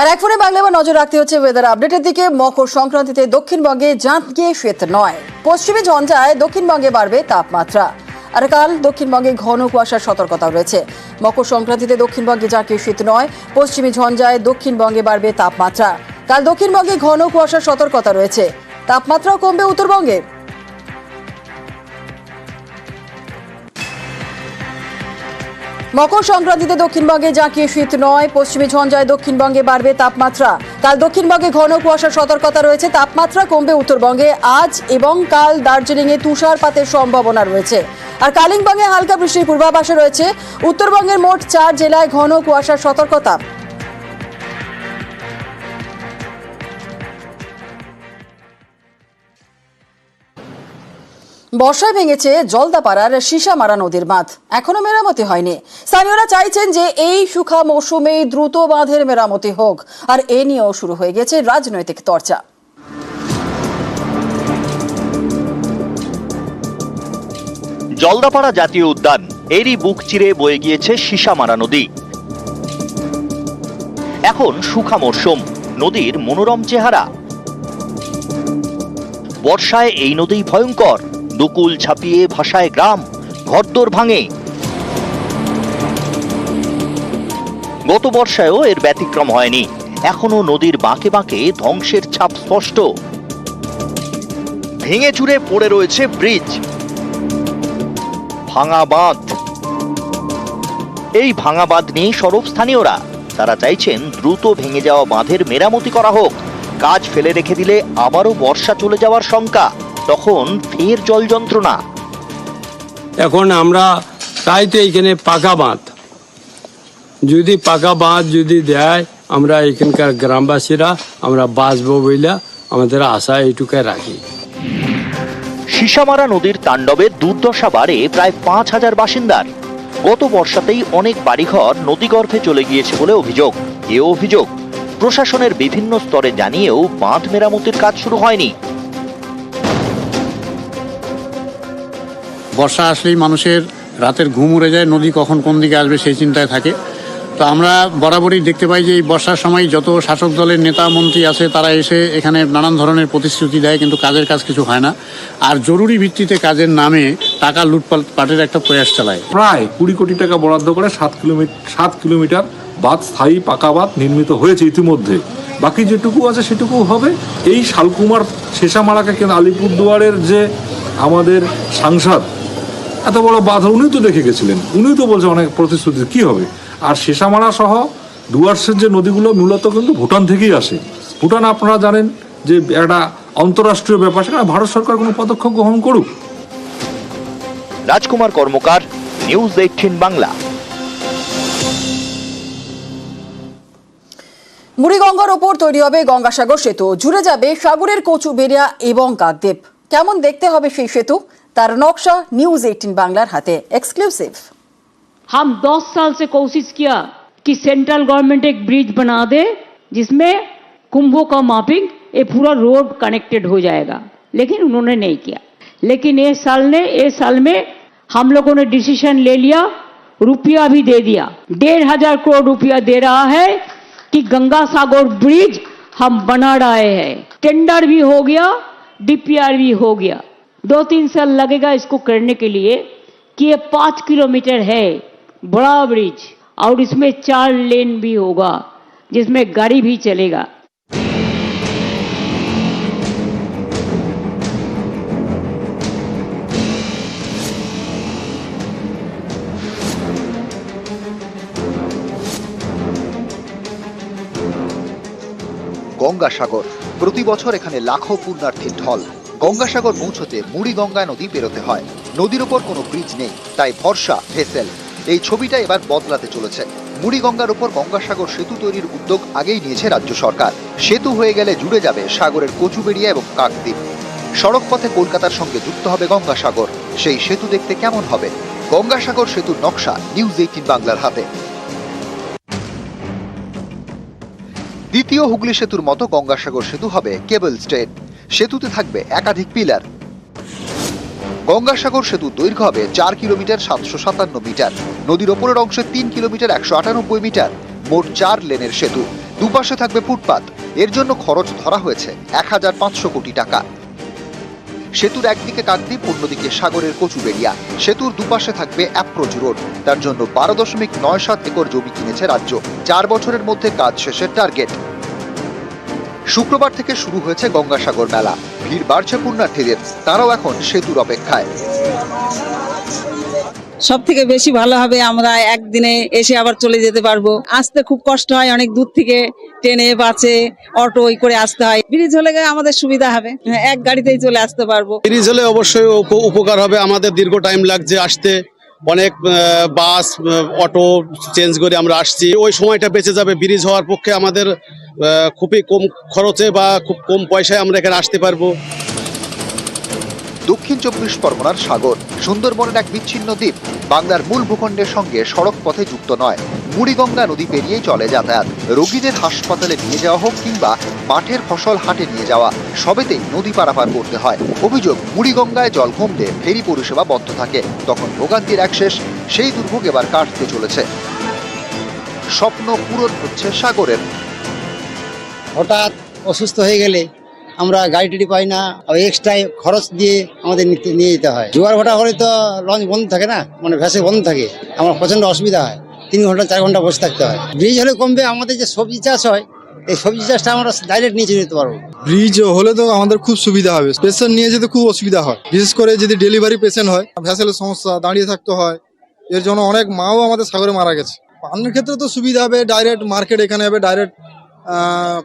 আর এক ফোনে বাংলা এবার নজর রাখতে হচ্ছে ওয়েদার আপডেটের দিকে। মকর সংক্রান্তিতে দক্ষিণবঙ্গে জাঁত গিয়ে শীত নয়। পশ্চিমী ঝঞ্ঝায় দক্ষিণবঙ্গে বাড়বে তাপমাত্রা। আর কাল দক্ষিণবঙ্গে ঘন কুয়াশার সতর্কতা রয়েছে। মকর সংক্রান্তিতে দক্ষিণবঙ্গে জাঁকিয়ে শীত নয়। পশ্চিমী ঝঞ্ঝায় দক্ষিণবঙ্গে বাড়বে তাপমাত্রা। কাল দক্ষিণবঙ্গে ঘন কুয়াশার সতর্কতা রয়েছে। তাপমাত্রাও কমবে উত্তরবঙ্গে। মকর সংক্রান্তিতে দক্ষিণবঙ্গে জাঁকিয়ে শীত নয়, পশ্চিমী ঝঞ্ঝায় দক্ষিণবঙ্গে বাড়বে তাপমাত্রা। কাল দক্ষিণবঙ্গে ঘন কুয়াশার সতর্কতা রয়েছে, তাপমাত্রা কমবে উত্তরবঙ্গে আজ এবং কাল দার্জিলিংয়ে তুষারপাতের সম্ভাবনা রয়েছে। আর কালিম্পংয়ে হালকা বৃষ্টির পূর্বাভাসে রয়েছে, উত্তরবঙ্গের মোট চার জেলায় ঘন কুয়াশার সতর্কতা। বর্ষায় ভেঙেছে জলদাপাড়ার সীসামারা নদীর বাঁধ এখনও মেরামতি হয়নি। স্থানীয়রা চাইছেন যে এই সুখা মৌসুমে দ্রুত বাঁধের মেরামতি হোক। আর এ নিয়েও শুরু হয়ে গেছে রাজনৈতিক চর্চা জলদাপাড়া জাতীয় উদ্যান, এরই বুক চিরে বয়ে গিয়েছে সীসামারা নদী। এখন সুখা মরশুম নদীর মনোরম চেহারা। বর্ষায় এই নদী ভয়ঙ্কর। দুকুল ছাপিয়ে ভাসায় গ্রাম, ঘরদোর ভাঙে। গত বর্ষায়ও এর ব্যতিক্রম হয়নি। এখনও নদীর বাঁকে বাঁকে ধ্বংসের ছাপ স্পষ্ট। ভেঙে চুরে পড়ে রয়েছে ব্রিজ। ভাঙা বাঁধ। এই ভাঙা বাঁধ নিয়ে সরব স্থানীয়রা। তারা চাইছেন দ্রুত ভেঙে যাওয়া বাঁধের মেরামতি করা হোক। কাজ ফেলে রেখে দিলে আবারও বর্ষা চলে যাওয়ার শঙ্কা। তখন ফের জল যন্ত্রণা। এখন আমরা তাই তো এইখানে পাকা বাঁধ। যদি পাকা বাঁধ যদি দেয় আমরা এখানকার গ্রামবাসীরা আমরা বাঁচবো বইলা আমাদের আশা এইটুকাই রাখি। সীসামারা নদীর তাণ্ডবে দুর্দশা বাড়ে প্রায় পাঁচ হাজার বাসিন্দার। গত বর্ষাতেই অনেক বাড়িঘর নদীগর্ভে চলে গিয়েছে বলে অভিযোগ। এ অভিযোগ প্রশাসনের বিভিন্ন স্তরে জানিয়েও বাঁধ মেরামতির কাজ শুরু হয়নি। বর্ষা আসলেই মানুষের রাতের ঘুম উড়ে যায়, নদী কখন কোন দিকে আসবে সেই চিন্তায় থাকে। তো আমরা বরাবরই দেখতে পাই যে এই বর্ষার সময় যত শাসক দলের নেতা, মন্ত্রী আছে, তারা এসে এখানে নানান ধরনের প্রতিশ্রুতি দেয়, কিন্তু কাজের কাজ কিছু হয় না। আর জরুরি ভিত্তিতে কাজের নামে টাকা লুটপাট পাটের একটা প্রয়াস চালায়। প্রায় কুড়ি কোটি টাকা বরাদ্দ করে সাত কিলোমিটার সাত কিলোমিটার বাদ স্থায়ী পাকা বাঁধ নির্মিত হয়েছে ইতিমধ্যে। বাকি যেটুকু আছে সেটুকু হবে। এই শালকুমার শেষামারাকে কেন আলিপুরদুয়ারের যে আমাদের সাংসদ এত বড় বাঁধ উনি তো দেখে গেছিলেন। উনিও তো বলছে অনেক প্রতিশ্রুতি কি হবে? আর শেষামারা সহ ডুয়ার্সের যে নদীগুলো মূলত কিন্তু ভুটান থেকেই আসে। ভুটান আপনারা জানেন যে একটা অন্তরাষ্ট্রীয় ব্যাপার সেখানে ভারত সরকার কোনো পদক্ষেপ গ্রহণ করুক। Rajkumar Karmakar News eighteen Bangla. মুড়িগঙ্গার ওপর তৈরি হবে গঙ্গাসাগর সেতু। জুড়ে যাবে সাগরের কচু কচুবেরিয়া এবং কাকদ্বীপ। কেমন দেখতে হবে সেই সেতু? তার নকশা নিউজ এইটিন বাংলার হাতে এক্সক্লুসিভ हम 10 साल से कोशिश किया कि सेंट्रल गवर्नमेंट एक ब्रिज बना दे जिसमें कुंभों का मापिंग ये पूरा रोड कनेक्टेड हो जाएगा लेकिन उन्होंने नहीं किया लेकिन ये साल ने ये साल में हम लोगों ने डिसीजन ले लिया रुपया भी दे दिया डेढ़ हजार करोड़ रुपया दे रहा है कि गंगा सागर ब्रिज हम बना रहे हैं टेंडर भी हो गया डीपीआर भी हो गया दो तीन साल लगेगा इसको करने के लिए कि ये पाँच किलोमीटर है बड़ा ब्रिज और इसमें चार लेन भी होगा जिसमें गाड़ी भी चलेगा গঙ্গাসাগর প্রতি বছর এখানে লাখো পুণ্যার্থীর ঢল গঙ্গাসাগর পৌঁছতে মুড়ি গঙ্গা নদী পেরোতে হয়। নদীর ওপর কোনো ব্রিজ নেই, তাই ভরসা, ভেসেল। এই ছবিটা এবার বদলাতে চলেছে। মুড়ি গঙ্গার ওপর গঙ্গাসাগর সেতু তৈরির উদ্যোগ আগেই নিয়েছে রাজ্য সরকার। সেতু হয়ে গেলে জুড়ে যাবে সাগরের কচুবেড়িয়া এবং কাকদ্বীপ। সড়ক পথে কলকাতার সঙ্গে যুক্ত হবে গঙ্গাসাগর। সেই সেতু দেখতে কেমন হবে? গঙ্গাসাগর সেতুর নকশা নিউজ এইটিন বাংলার হাতে। দ্বিতীয় হুগলি সেতুর মতো গঙ্গাসাগর সেতু হবে কেবল স্টেট। সেতুতে থাকবে একাধিক পিলার। গঙ্গাসাগর সেতু দৈর্ঘ্য হবে চার কিলোমিটার সাতশো সাতান্ন মিটার। নদীর ওপরের অংশে তিন কিলোমিটার একশো আটানব্বই মিটার। মোট চার লেনের সেতু। দুপাশে থাকবে ফুটপাত। এর জন্য খরচ ধরা হয়েছে এক হাজার পাঁচশো কোটি টাকা। সেতুর একদিকে কাকদ্বীপ, অন্যদিকে সাগরের কচুবেড়িয়া। সেতুর দুপাশে থাকবে অ্যাপ্রোচ রোড। তার জন্য বারো দশমিক নয় সাত একর জমি কিনেছে রাজ্য। চার বছরের মধ্যে কাজ শেষের টার্গেট। শুক্রবার থেকে শুরু হয়েছে গঙ্গাসাগর মেলা। ভিড় বাড়ছে পুণ্যার্থীদের। তারাও এখন সেতুর অপেক্ষায়। সব থেকে বেশি ভালো হবে আমরা একদিনে এসে আবার চলে যেতে পারব। আসতে খুব কষ্ট হয় অনেক দূর থেকে ট্রেনে বাসে অটো ওই করে আসতে হয়। ব্রিজ হলে গিয়ে আমাদের সুবিধা হবে। হ্যাঁ, এক গাড়িতেই চলে আসতে পারব। ব্রিজ হলে অবশ্যই উপকার হবে। আমাদের দীর্ঘ টাইম লাগছে আসতে। অনেক বাস অটো চেঞ্জ করে আমরা আসছি। ওই সময়টা বেঁচে যাবে ব্রিজ হওয়ার পক্ষে আমাদের খুবই কম খরচে বা খুব কম পয়সায় আমরা এখানে আসতে পারব। দক্ষিণ চব্বিশ পরগনার সাগর, সুন্দরবনের এক বিচ্ছিন্ন দ্বীপ, বাংলার মূল ভূখণ্ডের সঙ্গে সড়ক পথে যুক্ত নয়। মুড়িগঙ্গা নদী পেরিয়েই চলে যাতায়াত। রোগীদের হাসপাতালে নিয়ে যাওয়া হোক কিংবা মাঠের ফসল হাটে নিয়ে যাওয়া, সবেতেই নদী পারাপার করতে হয়। অভিযোগ মুড়িগঙ্গায় জল কমলে ফেরি পরিষেবা বন্ধ থাকে। তখন ভোগান্তির এক শেষ, সেই দুর্ভোগ এবার কাটতে চলেছে। স্বপ্ন পূরণ হচ্ছে সাগরের। হঠাৎ অসুস্থ হয়ে গেলে আমরা গাড়ি টাড়ি পাই না এক্সট্রা খরচ দিয়ে আমাদের নিতে, নিয়ে যেতে হয়। জোয়ার ভাটা হলে তো লঞ্চ বন্ধ থাকে না মানে ভ্যাসে বন্ধ থাকে। আমার প্রচণ্ড অসুবিধা হয়। তিন ঘণ্টা চার ঘণ্টা বসে থাকতে হয়। ব্রিজ হলে কমবে আমাদের যে সবজি চাষ হয় এই সবজি চাষটা আমরা ডাইরেক্ট নিয়ে যেতে পারব। ব্রিজ হলে তো আমাদের খুব সুবিধা হবে। পেশেন্ট নিয়ে যেতে খুব অসুবিধা হয়। বিশেষ করে যদি ডেলিভারি পেশেন্ট হয় ভ্যাসেলের সমস্যা দাঁড়িয়ে থাকতে হয় এর জন্য অনেক মাও আমাদের সাগরে মারা গেছে। পানের ক্ষেত্রে তো সুবিধা হবে ডাইরেক্ট মার্কেট এখানে হবে ডাইরেক্ট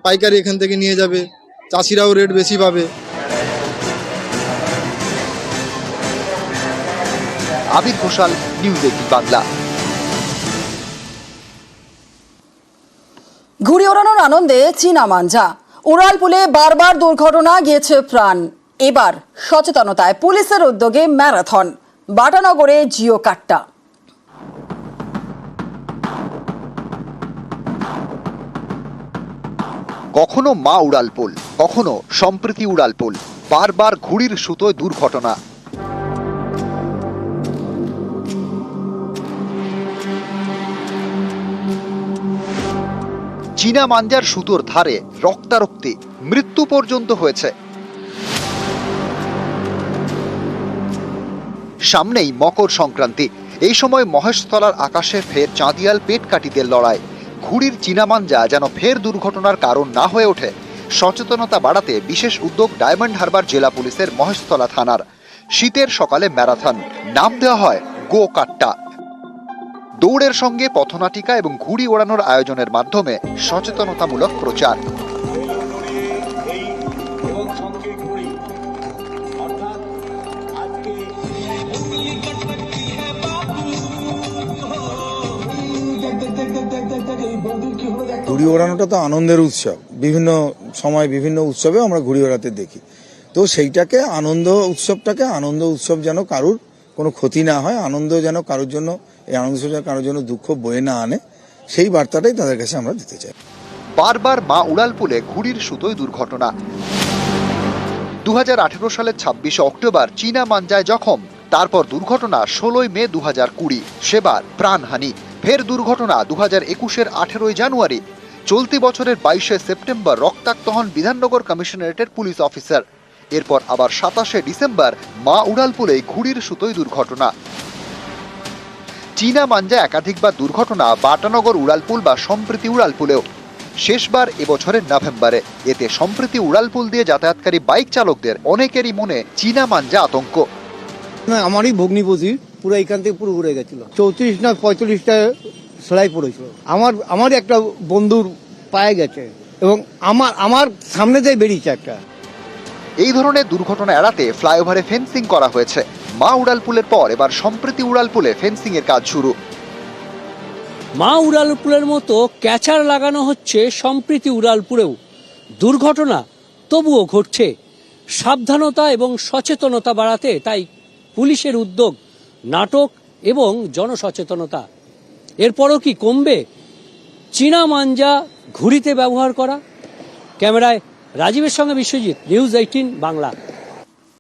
পাইকারি এখান থেকে নিয়ে যাবে। চাষিরাও রেট বেশি পাবে। Abir Ghoshal News eighteen Bangla. ঘুড়ি ওড়ানোর আনন্দে চীনা মাঞ্জা উড়ালপুলে বারবার দুর্ঘটনা গিয়েছে প্রাণ। এবার সচেতনতায় পুলিশের উদ্যোগে ম্যারাথন, বাটানগরে জিও কাট্টা। কখনো মা উড়ালপুল, কখনো সম্প্রীতি উড়ালপুল, বারবার ঘুড়ির সুতোয় দুর্ঘটনা। চীনা মাঞ্জার সুতোর ধারে রক্তারক্তি মৃত্যু পর্যন্ত হয়েছে। সামনেই মকর সংক্রান্তি। এই সময় মহেশতলার আকাশে ফের চাঁদিয়াল পেট কাটিদের লড়াই। ঘুড়ির চীনামাঞ্জা যেন ফের দুর্ঘটনার কারণ না হয়ে ওঠে। সচেতনতা বাড়াতে বিশেষ উদ্যোগ ডায়মন্ড হারবার জেলা পুলিশের মহেশতলা থানার। শীতের সকালে ম্যারাথন। নাম দেওয়া হয় গো কাট্টা। দৌড়ের সঙ্গে পথনাটিকা এবং ঘুড়ি ওড়ানোর আয়োজনের মাধ্যমে সচেতনতামূলক প্রচার। ঘুড়ি ওড়ানোটা তো আনন্দের উৎসব। বিভিন্ন সময় বিভিন্ন উৎসবে আমরা ঘুড়ি ওড়াতে দেখি। তো সেইটাকে আনন্দ উৎসবটাকে আনন্দ উৎসব যেন কারুর কোনো ক্ষতি না হয়, আনন্দ যেন কারোর জন্য, এই আনন্দ যেন কারোর জন্য দুঃখ বয়ে না আনে, সেই বার্তাটাই তাদের কাছে আমরা দিতে চাই। বারবার মা উড়ালপুলে ঘুড়ির সুতোয় দুর্ঘটনা। দু হাজার আঠারো সালের ছাব্বিশে অক্টোবর চীনা মাঞ্জায় জখম। তারপর দুর্ঘটনা ষোলোই মে দু হাজার কুড়ি। সেবার প্রাণহানি। ফের দুর্ঘটনা দু হাজার একুশের আঠেরোই জানুয়ারি। চলতি বছরের বাইশে সেপ্টেম্বর রক্তাক্ত হন বিধাননগর কমিশনারেটের পুলিশ অফিসার। এরপর আবার সাতাশে ডিসেম্বর মা উড়ালপুলে ঘুড়ির সুতোয় দুর্ঘটনা। চীনা মাঞ্জা একাধিকবার দুর্ঘটনা বাটানগর উড়ালপুল বা সম্প্রীতি উড়ালপুলেও। শেষবার এবছরের নভেম্বরে। এতে সম্প্রীতি উড়ালপুল দিয়ে যাতায়াতকারী বাইক চালকদের অনেকেরই মনে চীনা মাঞ্জা আতঙ্ক। আমারই ভগ্নিপতি পুরো এখান থেকে পুরো ঘুরে গেছিল। চৌত্রিশ না পঁয়তাল্লিশটা সেলাই পড়েছিল। আমার আমার একটা বন্ধুর পায়ে গেছে এবং আমার আমার সামনে দিয়ে বেরিয়েছে একটা। এই ধরনের দুর্ঘটনা এড়াতে ফ্লাইওভারে ফেন্সিং করা হয়েছে। মা উড়ালপুলের পর এবার সম্প্রীতি উড়ালপুলে ফেন্সিং এর কাজ শুরু। মা উড়ালপুরের মতো ক্যাচার লাগানো হচ্ছে সম্প্রীতি উড়ালপুরেও। দুর্ঘটনা তবুও ঘটছে। সাবধানতা এবং সচেতনতা বাড়াতে তাই পুলিশের উদ্যোগ, নাটক এবং জনসচেতনতা। এরপরও কি কমবে? চীনা মাঞ্জা ঘুড়িতে ব্যবহার করা? ক্যামেরায় রাজীবের সঙ্গে বিশ্বজিৎ নিউজ এইটিন বাংলা।